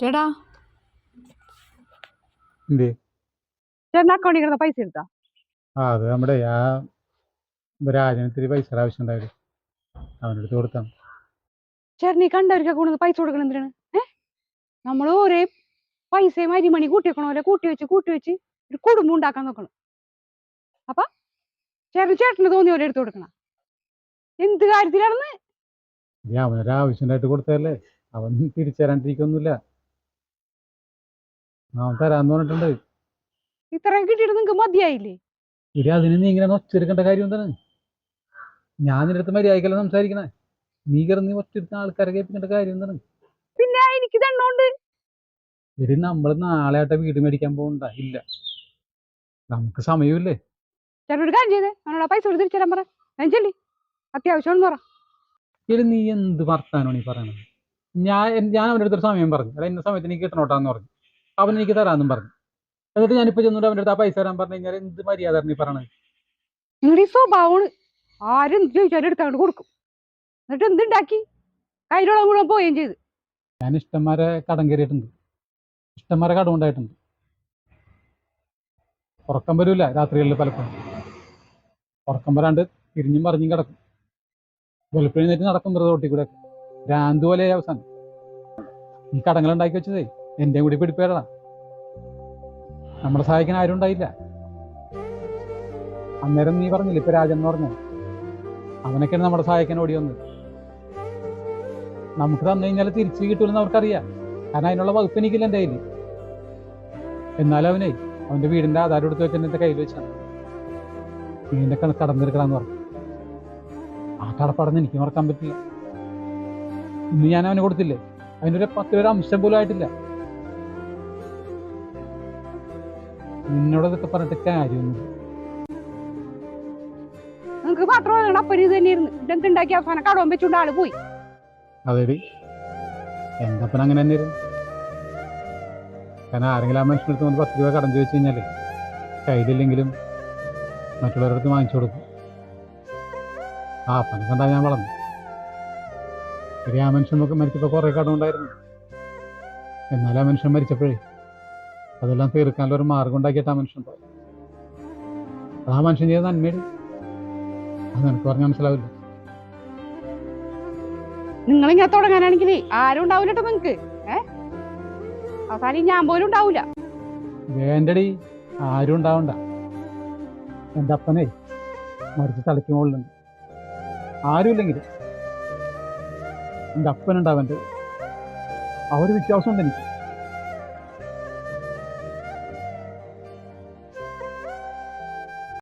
ചേട്ടാ. ചേട്ടൻ അക്കൗണ്ടിൽ കിടന്ന പൈസ എടുത്താ? ആ അത് നമ്മുടെ ആ രാജന് ഇത്തിരി പൈസ ആവശ്യം ഉണ്ടായിരുന്നു അവനടുത്ത് കൊടുത്താണ്. ചേട്ടൻ ഈ കണ്ടവർക്ക് കൊണ്ടുവന്ന് പൈസ കൊടുക്കണം എന്തിനാണ്? ഏ? നമ്മൾ ഒരേ പൈസയും അരിമണി കൂട്ടി വെക്കണ പോലെ കൂട്ടി വെച്ച് കൂട്ടി വെച്ച് ഒരു കുടുംബം ഉണ്ടാക്കാൻ നോക്കണം. അപ്പൊ ചേട്ടൻ ചേട്ടന് തോന്നിയ പോലെ എടുത്തു കൊടുക്കണം. എന്ത് കാര്യത്തിലാണെന്ന്? അവനൊരാവശ്യം ഉണ്ടായിട്ട് കൊടുത്തതല്ലേ? അവൻ തിരിച്ചു തരാണ്ടിരിക്കൊന്നുമില്ല. അവൻ തരാന്ന് പറഞ്ഞിട്ടുണ്ട്. ഇത്രയും കിട്ടിയിട്ട് നിങ്ങൾക്ക് മതിയായില്ലേ? ഇനി അതിന് നീ ഇങ്ങനെ ഒച്ചെടുക്കേണ്ട കാര്യം എന്താണ്? ഞാൻ നിന്റെ അടുത്ത് മര്യാദക്കല്ല സംസാരിക്കണേ. നീ കിടന്ന് ഒറ്റെടുത്ത ആൾക്കാരെ കേൾപ്പിക്കേണ്ട കാര്യം എന്താണ്? പിന്നെ എനിക്ക് തന്നോണ്ട് ഇനി നമ്മൾ നാളെ ആട്ടെ വീട് മേടിക്കാൻ പോകണ്ട. ഇല്ല. നമുക്ക് സമയമില്ലേ? ചേട്ടൻ ഒരു കാര്യം ചെയ്തേ. അവനോട് ആ പൈസ കൊടുത്ത് തിരിച്ചു തരാൻ പറ. ഞാൻ ചെല്ലി. അത്യാവശ്യമാണെന്ന് പറ. ഇനി നീ എന്ത് വർത്താനോ നീ പറയണത്? ഞാൻ ഞാൻ അവന്റെ അടുത്തൊരു സമയം പറഞ്ഞു. അല്ല ഇന്ന സമയത്ത് എനിക്ക് കിട്ടണോട്ടാന്ന് പറഞ്ഞു. അവൻ എനിക്ക് തരാമെന്നും പറഞ്ഞു. എന്നിട്ട് ഞാനിപ്പോ ചെന്നിട്ട് അവന്റെ അടുത്ത് ആ പൈസ തരാൻ പറഞ്ഞു കഴിഞ്ഞാൽ എന്ത് മര്യാദ നീ പറഞ്ഞത് ഈ സ്വഭാവമാണ് ആരും ചോദിച്ചാലും എടുത്താണ്ട് കൊടുക്കും. എന്നിട്ട് എന്തുണ്ടാക്കി കയ്യിലുള്ള മുഴുവൻ പോവുകയും ചെയ്ത്. ഞാൻ ഇഷ്ടംമാരെ കടം കയറിയിട്ടുണ്ട്. ഇഷ്ടംമാരെ കടം ഉണ്ടായിട്ടുണ്ട്. ഉറക്കം വരില്ല രാത്രികളിൽ പലപ്പോഴും. ഉറക്കം വരാണ്ട് തിരിഞ്ഞും പറഞ്ഞും കിടക്കും. വെളുപ്പിഴുന്നേറ്റ് നടക്കും വെറുതെ റോട്ടിൽ കൂടെ ഭ്രാന്ത് പോലെ അവസാനം. ഈ കടങ്ങൾ ഉണ്ടാക്കി വെച്ചതേ. എന്റെ കൂടി പിടിപ്പേടാ. നമ്മളെ സഹായിക്കാൻ ആരും ഉണ്ടായില്ല. അന്നേരം നീ പറഞ്ഞില്ല ഇപ്പൊ രാജൻ എന്ന് പറഞ്ഞു അവനൊക്കെയാണ് നമ്മുടെ സഹായിക്കാൻ ഓടി വന്നത്. നമുക്ക് തന്നു കഴിഞ്ഞാൽ തിരിച്ചു കിട്ടൂലെന്ന് അവർക്കറിയാം. കാരണം അതിനുള്ള വകുപ്പ് എനിക്കില്ല എന്റെ കയ്യിൽ എന്നാലും അവനെ അവന്റെ വീടിന്റെ ആധാരം എടുത്ത് വെച്ച് എന്റെ കയ്യിൽ വെച്ചാണ്. നീ എന്റെ കട കടം പറഞ്ഞു. ആ കടപ്പടന്ന് എനിക്ക് മറക്കാൻ പറ്റില്ല. ഇന്ന് ഞാൻ അവന് കൊടുത്തില്ലേ? അതിനൊരു പത്ത് പേര് അംശം പോലും ആയിട്ടില്ല. നിന്നോട് ഇതൊക്കെ പറഞ്ഞിട്ട് കാര്യമൊന്നും നിങ്ങക്ക് മാത്രമല്ല അപ്പന് ഇത് തന്നെയായിരുന്നു. ഇതെന്തുണ്ടാക്കി അവസാനം? കടവും വെച്ചുകൊണ്ട് ആൾ പോയി. അതേടി. എന്തപ്പൻ അങ്ങനെ തന്നെയായിരുന്നു? കാരണം ആരെങ്കിലും ആ മനുഷ്യനടുത്ത് വന്ന് പത്ത് രൂപ കടം ചോദിച്ചു കഴിഞ്ഞാൽ കയ്യിലില്ലെങ്കിലും മറ്റുള്ളവരുടെ അടുത്ത് വാങ്ങിച്ചു കൊടുക്കും. ആ അപ്പനെ കണ്ടാ ഞാൻ വളർന്നു. ശരി ആ മനുഷ്യൻ നമുക്ക് മരിച്ചപ്പോൾ കുറേ കടമുണ്ടായിരുന്നു എന്നാലും ആ മനുഷ്യൻ മരിച്ചപ്പോഴേ അതെല്ലാം തീർക്കാനുള്ള ഒരു മാർഗം ഉണ്ടാക്കിയിട്ട് ആ മനുഷ്യൻ പോയി. ആ മനുഷ്യൻ ചെയ്ത നന്മയുടെ അത് നിനക്ക് പറഞ്ഞാൽ മനസ്സിലാവില്ല? നിങ്ങൾ ഇങ്ങനെ തുടങ്ങാനാണെങ്കിൽ ആരും ഉണ്ടാവില്ല കേട്ടോ നിങ്ങക്ക് അവസാനം ഞാൻ പോലും ഉണ്ടാവില്ല വേണ്ടടി ആരും ഉണ്ടാവണ്ട. എന്റെ അപ്പനെ മരിച്ച് തളിക്കുമ്പോഴുണ്ട് ആരുമില്ലെങ്കിൽ എന്റെ അപ്പനുണ്ടാവന്റെ ആ ഒരു വിശ്വാസമുണ്ട് എനിക്ക്.